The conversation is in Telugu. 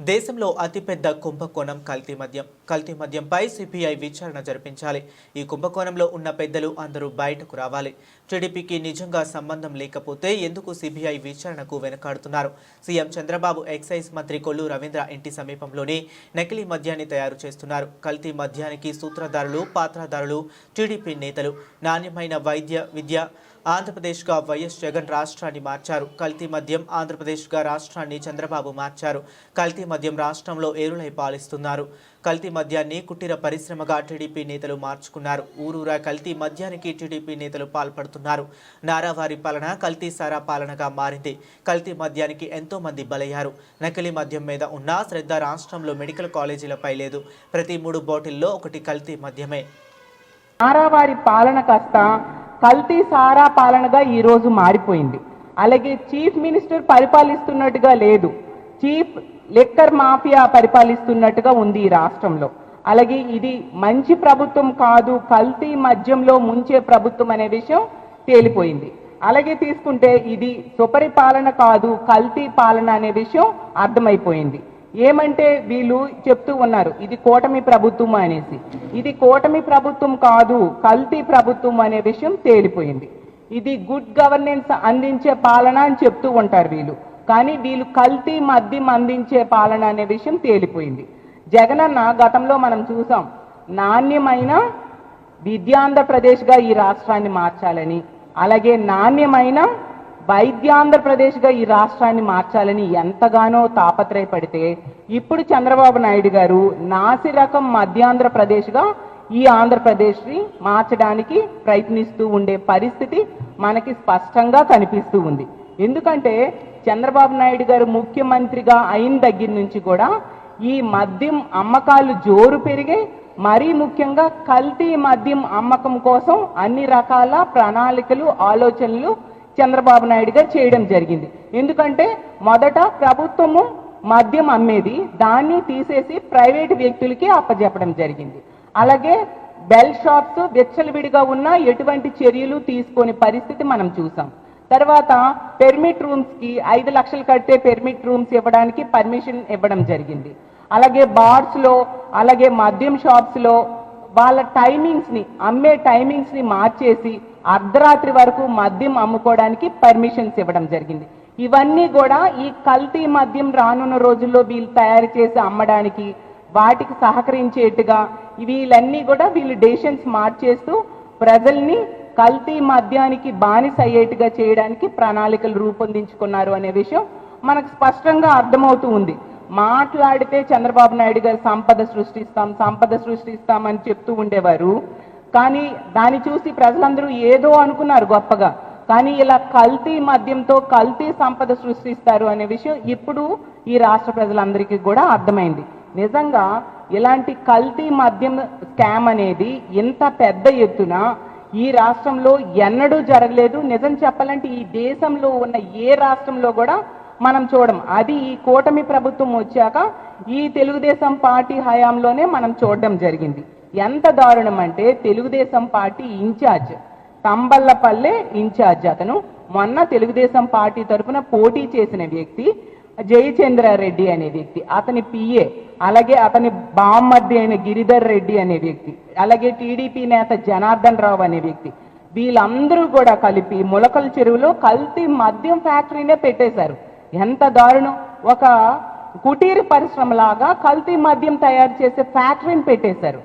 దేశంలో అతిపెద్ద కుంభకోణం కల్తీ మద్యం. కల్తీ మద్యంపై సిపిఐ విచారణ జరిపించాలి. ఈ కుంభకోణంలో ఉన్న పెద్దలు అందరూ బయటకు రావాలి. టీడీపీకి నిజంగా సంబంధం లేకపోతే ఎందుకు సిబిఐ విచారణకు వెనకాడుతున్నారు? సీఎం చంద్రబాబు ఎక్సైజ్ మంత్రి కొల్లు రవీంద్ర ఇంటి సమీపంలోనే నకిలీ మద్యాన్ని తయారు చేస్తున్నారు. కల్తీ మద్యానికి సూత్రధారులు పాత్రధారులు టీడీపీ నేతలు నాణ్యమైన వైద్య విద్య ఆంధ్రప్రదేశ్గా వైఎస్ జగన్ రాష్ట్రాన్ని మార్చారు. కల్తీ మద్యం ఆంధ్రప్రదేశ్గా రాష్ట్రాన్ని చంద్రబాబు మార్చారు. కల్తీ మద్యం రాష్ట్రంలో ఏరులై పాలిస్తున్నారు. కల్తీ మద్యాన్ని కుటీర పరిశ్రమగా టీడీపీ నేతలు మార్చుకున్నారు. ఊరూరా కల్తీ మద్యానికి టీడీపీ నేతలు పాల్పడుతున్నారు. నారావారి పాలన కల్తీ సారా పాలనగా మారింది. కల్తీ మద్యానికి ఎంతో మంది బలయ్యారు. నకిలీ మద్యం మీద ఉన్న శ్రద్ధ రాష్ట్రంలో మెడికల్ కాలేజీలపై లేదు. ప్రతి మూడు బాటిల్లో ఒకటి కల్తీ మద్యమే. నారావారి పాలన కాస్త కల్తీ సారా పాలనగా ఈ రోజు మారిపోయింది. అలాగే చీఫ్ మినిస్టర్ పరిపాలిస్తున్నట్టుగా లేదు. చీఫ్ లిక్కర్ మాఫియా పరిపాలిస్తున్నట్టుగా ఉంది ఈ రాష్ట్రంలో. అలాగే ఇది మంచి ప్రభుత్వం కాదు కల్తీ మద్యంలో ముంచే ప్రభుత్వం అనే విషయం తేలిపోయింది. అలాగే తీసుకుంటే ఇది సుపరిపాలన కాదు కల్తీ పాలన అనే విషయం అర్థమైపోయింది. ఏమంటే వీళ్ళు చెప్తూ ఉన్నారు ఇది కూటమి ప్రభుత్వం అనేసి. ఇది కూటమి ప్రభుత్వం కాదు కల్తీ ప్రభుత్వం అనే విషయం తేలిపోయింది. ఇది గుడ్ గవర్నెన్స్ అందించే పాలన అని చెప్తూ ఉంటారు వీళ్ళు. కానీ వీళ్ళు కల్తీ మద్యం అందించే పాలన అనే విషయం తేలిపోయింది. జగనన్న గతంలో మనం చూసాం నాణ్యమైన విద్యాంధ్రప్రదేశ్గా ఈ రాష్ట్రాన్ని మార్చాలని అలాగే నాణ్యమైన వైద్యాంధ్రప్రదేశ్గా ఈ రాష్ట్రాన్ని మార్చాలని ఎంతగానో తాపత్రయపడితే ఇప్పుడు చంద్రబాబు నాయుడు గారు నాసి రకం మధ్యాంధ్రప్రదేశ్గా ఈ ఆంధ్రప్రదేశ్ని మార్చడానికి ప్రయత్నిస్తూ ఉండే పరిస్థితి మనకి స్పష్టంగా కనిపిస్తూ ఉంది. ఎందుకంటే చంద్రబాబు నాయుడు గారు ముఖ్యమంత్రిగా అయిన దగ్గర నుంచి కూడా ఈ మద్యం అమ్మకాలు జోరు పెరిగాయి. మరీ ముఖ్యంగా కల్తీ మద్యం అమ్మకం కోసం అన్ని రకాల ప్రణాళికలు ఆలోచనలు చంద్రబాబు నాయుడు గారు చేయడం జరిగింది. ఎందుకంటే మొదట ప్రభుత్వము మద్యం అమ్మేది దాన్ని తీసేసి ప్రైవేట్ వ్యక్తులకి అప్పజెప్పడం జరిగింది. అలాగే బెల్ షాప్స్ విచ్చలవిడిగా ఉన్న ఎటువంటి చర్యలు తీసుకొని పరిస్థితి మనం చూసాం. తర్వాత పెర్మిట్ రూమ్స్కి ఐదు లక్షలు కడితే పెర్మిట్ రూమ్స్ ఇవ్వడానికి పర్మిషన్ ఇవ్వడం జరిగింది. అలాగే బార్స్లో అలాగే మద్యం షాప్స్లో వాళ్ళ టైమింగ్స్ని అమ్మే టైమింగ్స్ని మార్చేసి అర్ధరాత్రి వరకు మద్యం అమ్ముకోవడానికి పర్మిషన్స్ ఇవ్వడం జరిగింది. ఇవన్నీ కూడా ఈ కల్తీ మద్యం రానున్న రోజుల్లో వీళ్ళు తయారు చేసి అమ్మడానికి వాటికి సహకరించేట్టుగా వీళ్ళన్నీ కూడా వీళ్ళు డెసిషన్స్ మార్చేస్తూ ప్రజల్ని కల్తీ మద్యానికి బానిస అయ్యేట్టుగా చేయడానికి ప్రణాళికలు రూపొందించుకున్నారు అనే విషయం మనకు స్పష్టంగా అర్థమవుతూ ఉంది. మాట్లాడితే చంద్రబాబు నాయుడు గారు సంపద సృష్టిస్తాం సంపద సృష్టిస్తాం అని చెప్తూ ఉండేవారు. కానీ దాన్ని చూసి ప్రజలందరూ ఏదో అనుకున్నారు గొప్పగా. కానీ ఇలా కల్తీ మద్యంతో కల్తీ సంపద సృష్టిస్తారు అనే విషయం ఇప్పుడు ఈ రాష్ట్ర ప్రజలందరికీ కూడా అర్థమైంది. నిజంగా ఇలాంటి కల్తీ మద్యం స్కామ్ అనేది ఇంత పెద్ద ఎత్తున ఈ రాష్ట్రంలో ఎన్నడూ జరగలేదు. నిజం చెప్పాలంటే ఈ దేశంలో ఉన్న ఏ రాష్ట్రంలో కూడా మనం చూడం అది ఈ కూటమి ప్రభుత్వం వచ్చాక ఈ తెలుగుదేశం పార్టీ హయాంలోనే మనం చూడడం జరిగింది. ఎంత దారుణం అంటే Telugu Desam party incharge Thamballapalle incharge అతను. మొన్న తెలుగుదేశం పార్టీ తరఫున పోటీ చేసిన వ్యక్తి జయచంద్రారెడ్డి అనే వ్యక్తి అతని పిఏ అలాగే అతని బామ్మర్ది అయిన గిరిధర్ రెడ్డి అనే వ్యక్తి అలాగే టీడీపీ నేత జనార్దన్ రావు అనే వ్యక్తి వీళ్ళందరూ కూడా కలిపి ములకల చెరువులో కల్తీ మద్యం ఫ్యాక్టరీనే పెట్టేశారు. ఎంత దారుణం! ఒక కుటీర పరిశ్రమలాగా కల్తీ మద్యం తయారు చేసే ఫ్యాక్టరీని పెట్టేశారు.